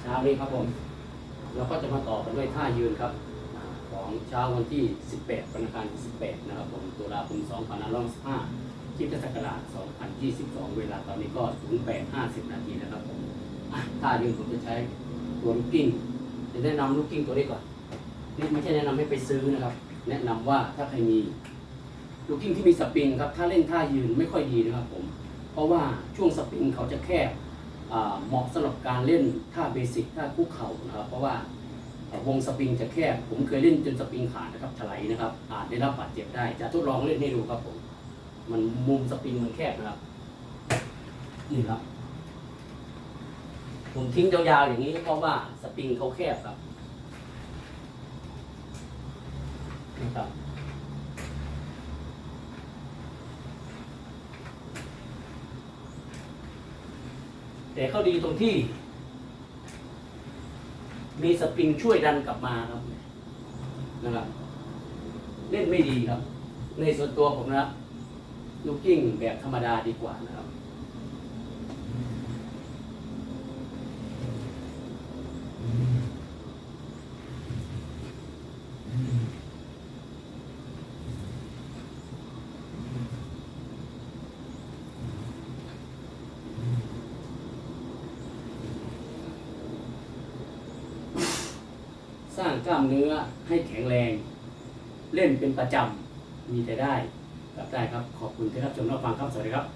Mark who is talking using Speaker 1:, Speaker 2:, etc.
Speaker 1: เช้านี้ครับผม เราก็จะมาต่อกันด้วยท่ายืนครับของเช้าวันที่ 18วันอังคารที่18 นะครับผมตุลาคม2565คิดศักราช2022 เวลาตอนนี้ก็ 0850 นาทีนะครับผมท่ายืนผมจะใช้ตัวลูกกิ้งจะแนะนำลูกกิ้งตัวนี้ก่อนนี่ไม่ใช่แนะนำให้ไปซื้อนะครับ แนะนำว่าถ้าใครมีลูกกิ้งที่มีสปริงครับ ถ้าเล่นท่ายืนไม่ค่อยดีนะครับผม เพราะว่าช่วงสปริงเขาจะแคบ เหมาะสำหรับการเล่นท่าเบสิกท่าคุกเข่านะครับ เพราะว่าวงสปริงจะแคบ ผมเคยเล่นจนสปริงขาดนะครับถลายนะครับอาจได้รับบาดเจ็บได้ จะทดลองเล่นให้ดูครับผม มันมุมสปริงมันแคบนะครับ นี่ครับ ผมทิ้งยาวๆอย่างนี้เพราะว่าสปริงเขาแคบครับนะครับ แต่เขาดีตรงที่ มีสปริงช่วยดันกลับมาครับนะครับเล่นไม่ดีครับ ในส่วนตัวผมนะลูกกิ้งแบบธรรมดาดีกว่านะครับ สร้างกล้ามเนื้อให้แข็งแรง เล่นเป็นประจำมีแต่ได้กลับได้ครับ ขอบคุณที่รับชมรับฟังครับ สวัสดีครับ